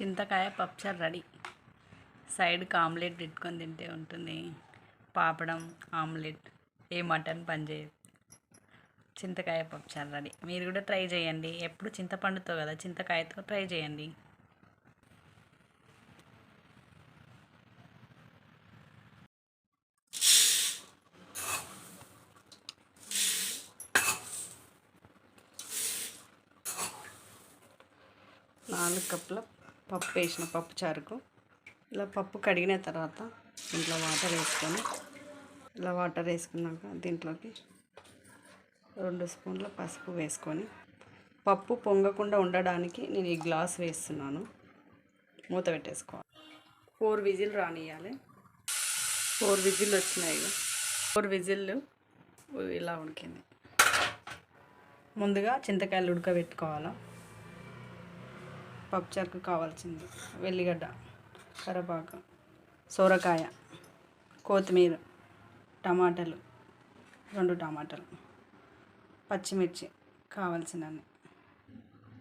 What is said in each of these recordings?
చింతకాయ పప్చర్ రెడీ. సైడ్కి ఆమ్లెట్ పెట్టుకొని తింటే ఉంటుంది. పాపడం ఆమ్లెట్ ఏ మటన్ పనిచేయదు చింతకాయ పప్చర్ రెడీ. మీరు కూడా ట్రై చేయండి. ఎప్పుడు చింతపండుతో కదా చింతకాయతో ట్రై చేయండి. నాలుగు కప్పుల పప్పు వేసిన పప్పు చారుకు. ఇలా పప్పు కడిగిన తర్వాత దీంట్లో వాటర్ వేసుకొని ఇలా వాటర్ వేసుకున్నాక దీంట్లోకి రెండు స్పూన్ల పసుపు వేసుకొని పప్పు పొంగకుండా ఉండడానికి నేను ఈ గ్లాస్ వేస్తున్నాను. మూత పెట్టేసుకోవాలి. ఫోర్ విజిల్ రానియాలి ఫోర్ విజిల్ వచ్చినాయి ఫోర్ విజిల్లు ఇలా ఉడికింది. ముందుగా చింతకాయలు ఉడకబెట్టుకోవాలా. పప్పుచారుకు కావాల్సింది. వెల్లిగడ్డ కరివేపాకు సోరకాయ కొత్తిమీర టమాటాలు రెండు టమాటాలు పచ్చిమిర్చి కావాల్సినన్ని.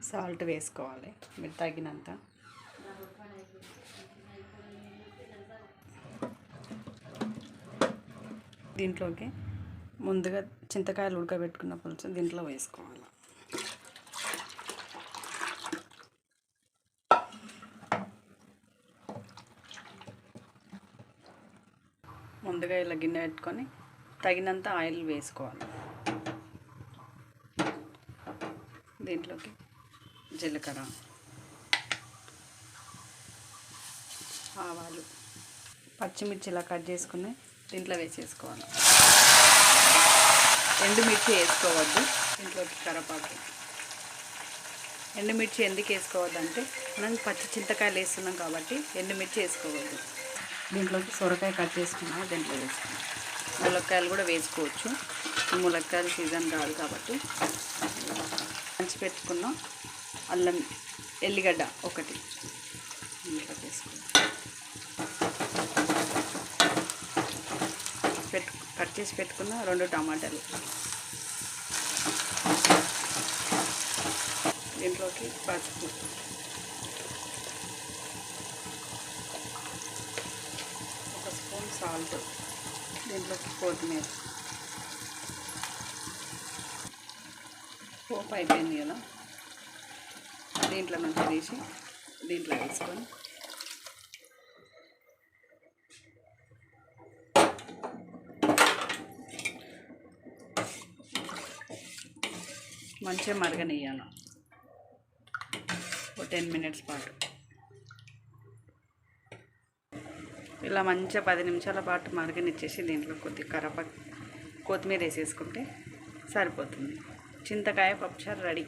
సాల్ట్ వేసుకోవాలి. మీరు తగినంత. దీంట్లోకి ముందుగా చింతకాయలు ఉడకబెట్టుకున్న పులుసు దీంట్లో వేసుకోవాలి. ముందుగా ఇలా గిన్నె పెట్టుకొని తగినంత ఆయిల్ వేసుకోవాలి. దీంట్లోకి జీలకర్ర ఆవాలు పచ్చిమిర్చి ఇలా కట్ చేసుకుని దీంట్లో వేసేసుకోవాలి. ఎండుమిర్చి వేసుకోవద్దు దీంట్లోకి కరపాకు ఎండుమిర్చి ఎందుకు వేసుకోవద్దంటే మనం పచ్చి చింతకాయలు వేస్తున్నాం కాబట్టి ఎండుమిర్చి వేసుకోవద్దు. దీంట్లోకి సొరకాయ కట్ చేసుకున్నా దీంట్లో వేసుకున్నాం ములక్కాయలు కూడా వేసుకోవచ్చు. ములక్కాయల ములక్కాయలు సీజన్ కాదు కాబట్టి. మంచి పెట్టుకున్న. అల్లం ఎల్లిగడ్డ ఒకటి. కట్ వేసుకున్నాం. పెట్టు కట్ చేసి పెట్టుకున్న రెండు టమాటాలు. దీంట్లోకి పసుపు ఒక స్పూన్ సాల్ట్ దీంట్లోకి కొత్తిమీర. పోపు అయిపోయింది కదా. దీంట్లో నుంచి తీసి దీంట్లో వేసుకొని. మంచిగా మరగనియ్యాలి. ఒక టెన్ మినిట్స్ పాటు. ఇలా మంచిగా పది నిమిషాల పాటు మరగనిచ్చేసి దీంట్లో కొద్దిగా కరప కొత్తిమీర వేసేసుకుంటే సరిపోతుంది. చింతకాయ పప్పుచారు రెడీ.